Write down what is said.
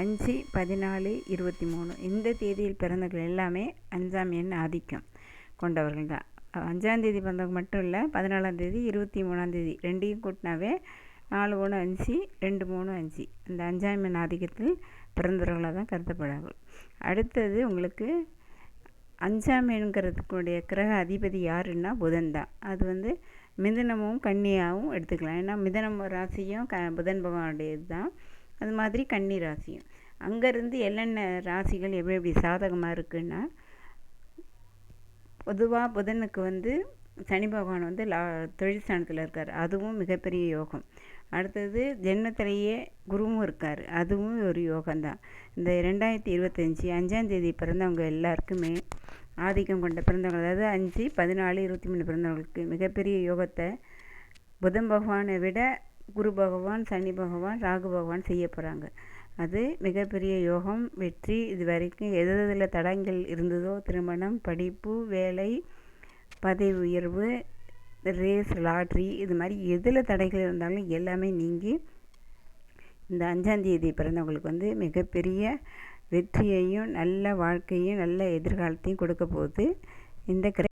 அஞ்சு பதினாலு இருபத்தி மூணு இந்த தேதியில் பிறந்தவர்கள் எல்லாமே அஞ்சாம் எண் ஆதிக்கம் கொண்டவர்கள் தான். அஞ்சாந்தேதி பிறந்தவங்க மட்டும் இல்லை பதினாலாந்தேதி இருபத்தி மூணாந்தேதி ரெண்டையும் கூட்டினாவே நாலு மூணு அஞ்சு ரெண்டு மூணு அஞ்சு. இந்த அஞ்சாம் எண் ஆதிக்கத்தில் பிறந்தவர்களாக தான் கருதப்படுறார்கள் அடுத்தது உங்களுக்கு அஞ்சாம் எண்கிறதுக்குடைய கிரக அதிபதி யாருன்னா புதன் தான். அது வந்து மிதனமும் கன்னியாகவும் எடுத்துக்கலாம். ஏன்னா மிதனம் ராசியும் க புதன் பகவானுடையது தான். அது மாதிரி கன்னி ராசியும். அங்கேருந்து என்னென்ன ராசிகள் எப்படி எப்படி சாதகமாக இருக்குன்னா பொதுவாக புதனுக்கு வந்து சனி பகவான் வந்து லா தொழில் ஸ்தானத்தில் இருக்கார். அதுவும் மிகப்பெரிய யோகம். அடுத்தது ஜென்மத்திலேயே குருவும் இருக்கார். அதுவும் ஒரு யோகம்தான். இந்த ரெண்டாயிரத்தி இருபத்தஞ்சி அஞ்சாந்தேதி பிறந்தவங்க எல்லாருக்குமே ஆதிக்கம் கொண்ட பிறந்தவங்க அதாவது அஞ்சு பதினாலு இருபத்தி மூணு பிறந்தவங்களுக்கு மிகப்பெரிய யோகத்தை புதன் பகவானை விட குரு பகவான் சனி பகவான் ராகு பகவான் செய்ய போகிறாங்க அது மிகப்பெரிய யோகம் வெற்றி. இது வரைக்கும் எது எதில் தடங்கள் இருந்ததோ திருமணம் படிப்பு வேலை பதவி உயர்வு ரேஸ் லாட்ரி இது மாதிரி எதில் தடைகள் இருந்தாலும் எல்லாமே நீங்கி இந்த அஞ்சாந்தேதி பிறந்தவங்களுக்கு வந்து மிகப்பெரிய வெற்றியையும் நல்ல வாழ்க்கையும் நல்ல எதிர்காலத்தையும் கொடுக்க போகுது. இந்த கிர